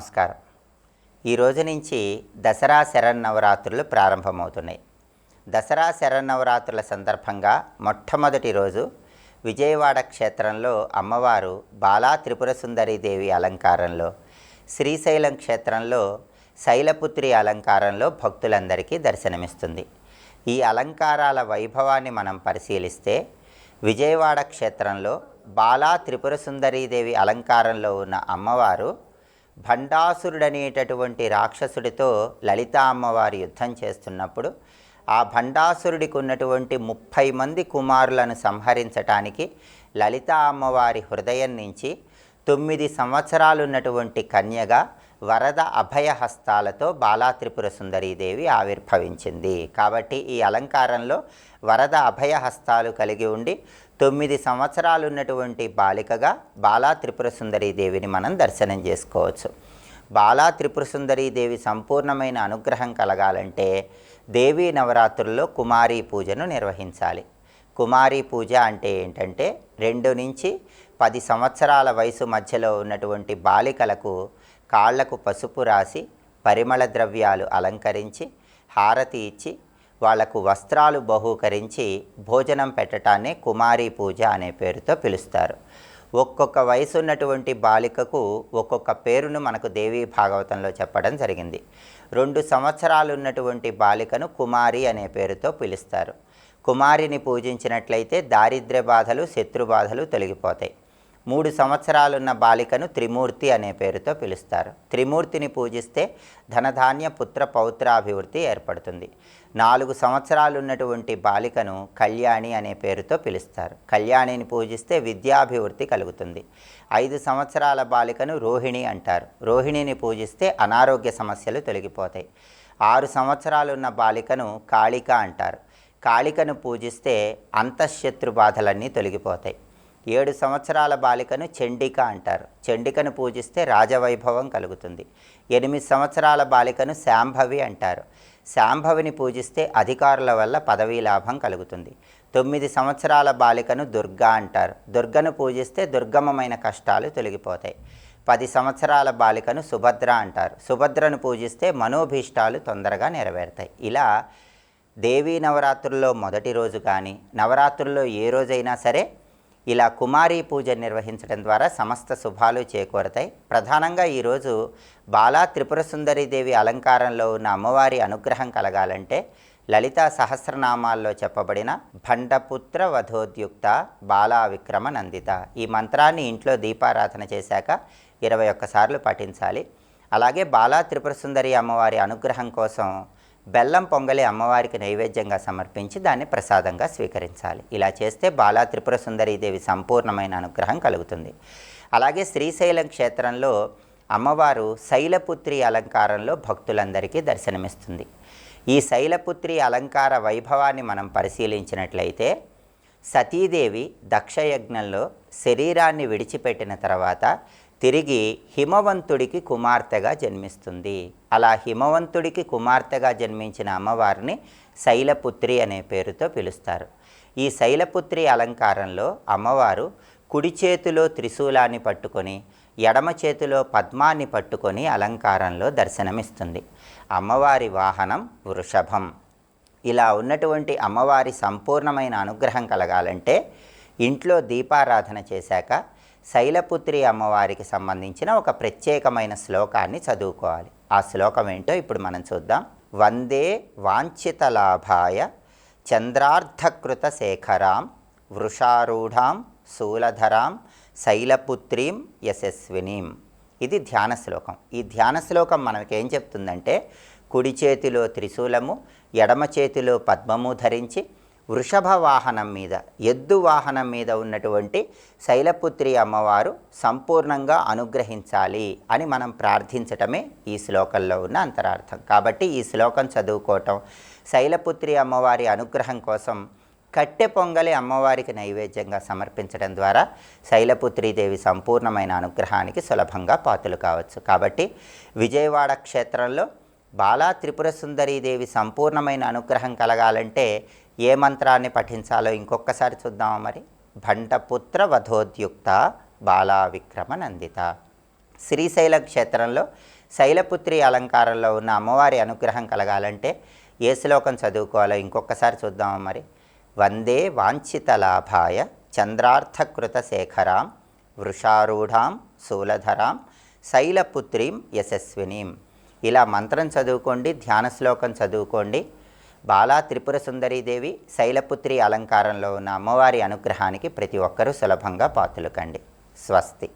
నమస్కారం. ఈ రోజు నుంచి దసరా శరన్నవరాత్రులు ప్రారంభమవుతున్నాయి. దసరా శరన్నవరాత్రుల సందర్భంగా మొట్టమొదటి రోజు విజయవాడ క్షేత్రంలో అమ్మవారు బాలా త్రిపుర దేవి అలంకారంలో శ్రీశైలం క్షేత్రంలో శైలపుత్రి అలంకారంలో భక్తులందరికీ దర్శనమిస్తుంది. ఈ అలంకారాల వైభవాన్ని మనం పరిశీలిస్తే విజయవాడ క్షేత్రంలో బాలా త్రిపుర దేవి అలంకారంలో ఉన్న అమ్మవారు భండాసురుడనేటటువంటి రాక్షసుడితో లలిత అమ్మవారి యుద్ధం చేస్తున్నప్పుడు ఆ భండాసురుడికి ఉన్నటువంటి ముప్పై మంది కుమారులను సంహరించటానికి లలిత అమ్మవారి హృదయం నుంచి తొమ్మిది సంవత్సరాలు ఉన్నటువంటి కన్యగా వరద అభయహస్తాలతో బాలాత్రిపుర సుందరీదేవి ఆవిర్భవించింది. కాబట్టి ఈ అలంకారంలో వరద అభయహస్తాలు కలిగి ఉండి తొమ్మిది సంవత్సరాలు ఉన్నటువంటి బాలికగా బాలా త్రిపుర సుందరీదేవిని మనం దర్శనం చేసుకోవచ్చు. బాలా త్రిపుర సుందరీదేవి సంపూర్ణమైన అనుగ్రహం కలగాలంటే దేవీ నవరాత్రుల్లో కుమారీ పూజను నిర్వహించాలి. కుమారీ పూజ అంటే ఏంటంటే రెండు నుంచి పది సంవత్సరాల వయసు మధ్యలో ఉన్నటువంటి బాలికలకు కాళ్ళకు పసుపు రాసి పరిమళ ద్రవ్యాలు అలంకరించి హారతి ఇచ్చి వాళ్ళకు వస్త్రాలు బహూకరించి భోజనం పెట్టటాన్ని కుమారి పూజ అనే పేరుతో పిలుస్తారు. ఒక్కొక్క వయసు ఉన్నటువంటి బాలికకు ఒక్కొక్క పేరును మనకు దేవీ భాగవతంలో చెప్పడం జరిగింది. రెండు సంవత్సరాలు ఉన్నటువంటి బాలికను కుమారి అనే పేరుతో పిలుస్తారు. కుమారిని పూజించినట్లయితే దారిద్ర్య బాధలు శత్రు బాధలు తొలగిపోతాయి. మూడు సంవత్సరాలున్న బాలికను త్రిమూర్తి అనే పేరుతో పిలుస్తారు. త్రిమూర్తిని పూజిస్తే ధనధాన్య పుత్ర పౌత్రాభివృద్ధి ఏర్పడుతుంది. నాలుగు సంవత్సరాలు ఉన్నటువంటి బాలికను కళ్యాణి అనే పేరుతో పిలుస్తారు. కళ్యాణిని పూజిస్తే విద్యాభివృద్ధి కలుగుతుంది. ఐదు సంవత్సరాల బాలికను రోహిణి అంటారు. రోహిణిని పూజిస్తే అనారోగ్య సమస్యలు తొలగిపోతాయి. ఆరు సంవత్సరాలున్న బాలికను కాళిక అంటారు. కాళికను పూజిస్తే అంతఃశత్రు బాధలన్నీ తొలగిపోతాయి. ఏడు సంవత్సరాల బాలికను చండిక అంటారు. చండికను పూజిస్తే రాజవైభవం కలుగుతుంది. ఎనిమిది సంవత్సరాల బాలికను శాంభవి అంటారు. శాంభవిని పూజిస్తే అధికారుల వల్ల పదవీ లాభం కలుగుతుంది. తొమ్మిది సంవత్సరాల బాలికను దుర్గా అంటారు. దుర్గను పూజిస్తే దుర్గమమైన కష్టాలు తొలగిపోతాయి. పది సంవత్సరాల బాలికను సుభద్ర అంటారు. సుభద్రను పూజిస్తే మనోభీష్టాలు తొందరగా నెరవేరుతాయి. ఇలా దేవీ నవరాత్రుల్లో మొదటి రోజు కానీ నవరాత్రుల్లో ఏ రోజైనా సరే ఇలా కుమారీ పూజ నిర్వహించడం ద్వారా సమస్త శుభాలు చేకూరతాయి. ప్రధానంగా ఈరోజు బాలా త్రిపుర దేవి అలంకారంలో ఉన్న అమ్మవారి అనుగ్రహం కలగాలంటే లలితా సహస్రనామాల్లో చెప్పబడిన భండపుత్ర వధోద్యుక్త బాలా విక్రమ నందిత. ఈ మంత్రాన్ని ఇంట్లో దీపారాధన చేశాక ఇరవై ఒక్కసార్లు పఠించాలి. అలాగే బాలా త్రిపుర సుందరి అమ్మవారి అనుగ్రహం కోసం బెల్లం పొంగలి అమ్మవారికి నైవేద్యంగా సమర్పించి దాన్ని ప్రసాదంగా స్వీకరించాలి. ఇలా చేస్తే బాలా త్రిపుర సుందరీదేవి సంపూర్ణమైన అనుగ్రహం కలుగుతుంది. అలాగే శ్రీశైలం క్షేత్రంలో అమ్మవారు శైలపుత్రి అలంకారంలో భక్తులందరికీ దర్శనమిస్తుంది. ఈ శైలపుత్రి అలంకార వైభవాన్ని మనం పరిశీలించినట్లయితే సతీదేవి దక్షయజ్ఞంలో శరీరాన్ని విడిచిపెట్టిన తర్వాత తిరిగి హిమవంతుడికి కుమార్తెగా జన్మిస్తుంది. అలా హిమవంతుడికి కుమార్తెగా జన్మించిన అమ్మవారిని శైలపుత్రి అనే పేరుతో పిలుస్తారు. ఈ శైలపుత్రి అలంకారంలో అమ్మవారు కుడి చేతిలో త్రిశూలాన్ని పట్టుకొని ఎడమ చేతిలో పద్మాన్ని పట్టుకొని అలంకారంలో దర్శనమిస్తుంది. అమ్మవారి వాహనం వృషభం. ఇలా ఉన్నటువంటి అమ్మవారి సంపూర్ణమైన అనుగ్రహం కలగాలంటే ఇంట్లో దీపారాధన చేశాక శైలపుత్రి అమ్మవారికి సంబంధించిన ఒక ప్రత్యేకమైన శ్లోకాన్ని చదువుకోవాలి. ఆ శ్లోకం ఏంటో ఇప్పుడు మనం చూద్దాం. వందే వాంఛిత లాభాయ చంద్రార్ధకృత శేఖరాం వృషారూఢాం శూలధరాం శైలపుత్రీం యశస్వినీం. ఇది ధ్యాన శ్లోకం. ఈ ధ్యాన శ్లోకం మనకి ఏం చెప్తుందంటే కుడి చేతిలో త్రిశూలము ఎడమ చేతిలో పద్మము ధరించి వృషభ వాహనం మీద ఎద్దు వాహనం మీద ఉన్నటువంటి శైలపుత్రి అమ్మవారు సంపూర్ణంగా అనుగ్రహించాలి అని మనం ప్రార్థించటమే ఈ శ్లోకంలో ఉన్న అంతరార్థం. కాబట్టి ఈ శ్లోకం చదువుకోవటం శైలపుత్రి అమ్మవారి అనుగ్రహం కోసం కట్టె పొంగలి అమ్మవారికి నైవేద్యంగా సమర్పించడం ద్వారా శైలపుత్రీదేవి సంపూర్ణమైన అనుగ్రహానికి సులభంగా పాతులు కావచ్చు. కాబట్టి విజయవాడ క్షేత్రంలో బాలా త్రిపుర సుందరీదేవి సంపూర్ణమైన అనుగ్రహం కలగాలంటే ఏ మంత్రాన్ని పఠించాలో ఇంకొకసారి చూద్దామా మరి? భంటపుత్ర వధోద్యుక్త బాలా విక్రమ నందిత. శ్రీశైల క్షేత్రంలో శైలపుత్రి అలంకారంలో ఉన్న అమ్మవారి అనుగ్రహం కలగాలంటే ఏ శ్లోకం చదువుకోవాలో ఇంకొకసారి చూద్దామా మరి? వందే వాంఛిత లాభాయ చంద్రార్థకృత శేఖరాం వృషారూఢాం శూలధరాం శైలపుత్రీం యశస్వినీం. ఇలా మంత్రం చదువుకోండి ధ్యాన శ్లోకం చదువుకోండి బాలా త్రిపుర సుందరీదేవి శైలపుత్రి అలంకారంలో ఉన్న అమ్మవారి అనుగ్రహానికి ప్రతి ఒక్కరూ సులభంగా పాతులకండి. స్వస్తి.